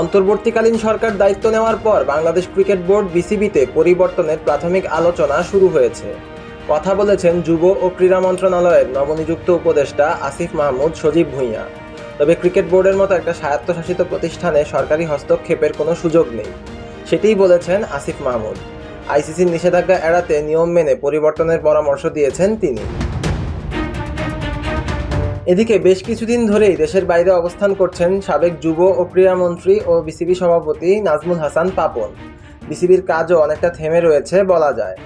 অন্তর্বর্তীকালীন সরকার দায়িত্ব নেওয়ার পর বাংলাদেশ ক্রিকেট বোর্ড বিসিবিতে পরিবর্তনের প্রাথমিক আলোচনা শুরু হয়েছে। কথা বলেছেন যুব ও ক্রীড়া মন্ত্রণালয়ের নবনিযুক্ত উপদেষ্টা আসিফ মাহমুদ সজীব ভূঁইয়া। তবে ক্রিকেট বোর্ডের মতো একটা স্বায়ত্তশাসিত প্রতিষ্ঠানে সরকারি হস্তক্ষেপের কোনো সুযোগ নেই। সেটিই বলেছেন আসিফ মাহমুদ। আইসিসির নিষেধাজ্ঞা এড়াতে নিয়ম মেনে পরিবর্তনের পরামর্শ দিয়েছেন তিনি। এদিকে বেশ কিছুদিন ধরেই দেশের বাইরে অবস্থান করছেন সাবেক যুব ও ক্রীড়ামন্ত্রী ও বিসিবি সভাপতি নাজমুল হাসান পাপন। বিসিবির কাজও অনেকটা থেমে রয়েছে বলা যায়।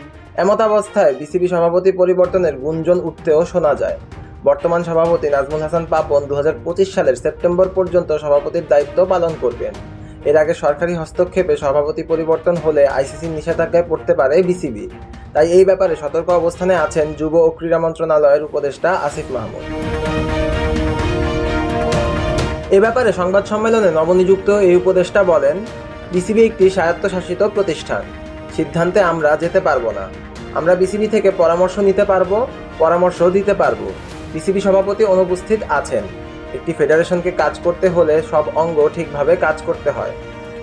এমত অবস্থায় বিসিবি সভাপতি পরিবর্তনের গুঞ্জন উঠতেও শোনা যায়। বর্তমান সভাপতি নাজমুল হাসান পাপন দু হাজার পঁচিশ সালের সেপ্টেম্বর পর্যন্ত সভাপতির দায়িত্ব পালন করবেন। এর আগে সরকারি হস্তক্ষেপে সভাপতি পরিবর্তন হলে আইসিসির নিষেধাজ্ঞায় পড়তে পারে বিসিবি। তাই এই ব্যাপারে সতর্ক অবস্থানে আছেন যুব ও ক্রীড়া মন্ত্রণালয়ের উপদেষ্টা আসিফ মাহমুদ। এ ব্যাপারে সংবাদ সম্মেলনে নবনিযুক্ত এই উপদেষ্টা বলেন, বিসিবি একটি স্বায়ত্তশাসিত প্রতিষ্ঠান। সিদ্ধান্তে আমরা যেতে পারব না। আমরা বিসিবি থেকে পরামর্শ নিতে পারব, পরামর্শ দিতে পারব। বিসিবি সভাপতি অনুপস্থিত আছেন। একটি ফেডারেশনকে কাজ করতে হলে সব অঙ্গ ঠিকভাবে কাজ করতে হয়।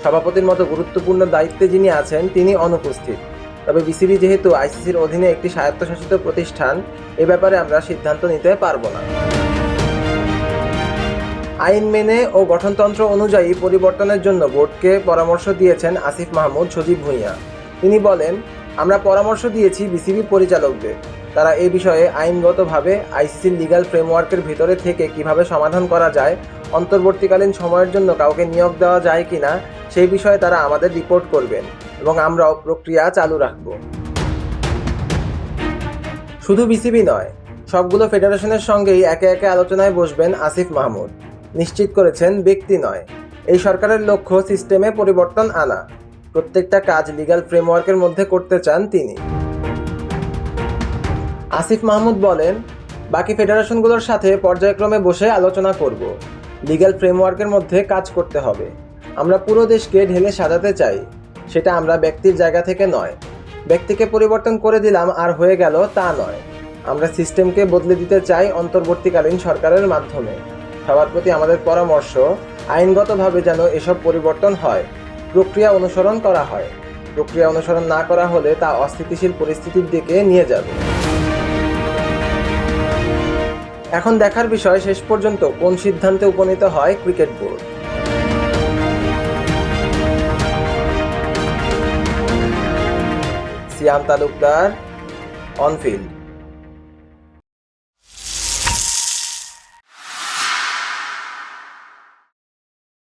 সভাপতির মতো গুরুত্বপূর্ণ দায়িত্বে যিনি আছেন, তিনি অনুপস্থিত। তবে বিসিবি যেহেতু আইসিসির অধীনে একটি স্বায়ত্তশাসিত প্রতিষ্ঠান, এ ব্যাপারে আমরা সিদ্ধান্ত নিতে পারব না। আইন মেনে ও গঠনতন্ত্র অনুযায়ী পরিবর্তনের জন্য বোর্ডকে পরামর্শ দিয়েছেন আসিফ মাহমুদ, সজীব ভূঁইয়া। তিনি বলেন, আমরা পরামর্শ দিয়েছি বিসিবি পরিচালকদের। তারা এ বিষয়ে আইনগতভাবে আইসিসির লিগাল ফ্রেমওয়ার্কের ভিতরে থেকে কীভাবে সমাধান করা যায়, অন্তর্বর্তীকালীন সময়ের জন্য কাউকে নিয়োগ দেওয়া যায় কি না, সেই বিষয়ে তারা আমাদের রিপোর্ট করবেন এবং আমরাও প্রক্রিয়া চালু রাখব। শুধু বিসিবি নয়, সবগুলো ফেডারেশনের সঙ্গেই একে একে আলোচনায় বসবেন আসিফ মাহমুদ। নিশ্চিত করেছেন ব্যক্তি নয়। এই সরকারের লক্ষ্য সিস্টেমে পরিবর্তন আনা। প্রত্যেকটা কাজ লিগাল ফ্রেমওয়ার্কের মধ্যে করতে চান তিনি। আসিফ মাহমুদ বলেন, বাকি ফেডারেশনগুলোর সাথে পর্যায়ক্রমে বসে আলোচনা করব। লিগাল ফ্রেমওয়ার্কের মধ্যে কাজ করতে হবে। আমরা পুরো দেশকে ঢেলে সাজাতে চাই। সেটা আমরা ব্যক্তির জায়গা থেকে নয়। ব্যক্তিকে পরিবর্তন করে দিলাম আর হয়ে গেল তা নয়। আমরা সিস্টেমকে বদলে দিতে চাই অন্তর্বর্তীকালীন সরকারের মাধ্যমে। সবার প্রতি আমাদের পরামর্শ, আইনগতভাবে যেন এসব পরিবর্তন হয়, প্রক্রিয়া অনুসরণ করা হয়। প্রক্রিয়া অনুসরণ না করা হলে তা অস্থিতিশীল পরিস্থিতির দিকে নিয়ে যাবে। এখন দেখার বিষয় শেষ পর্যন্ত কোন সিদ্ধান্তে উপনীত হয় cricket board. Siam Talukdar, on field.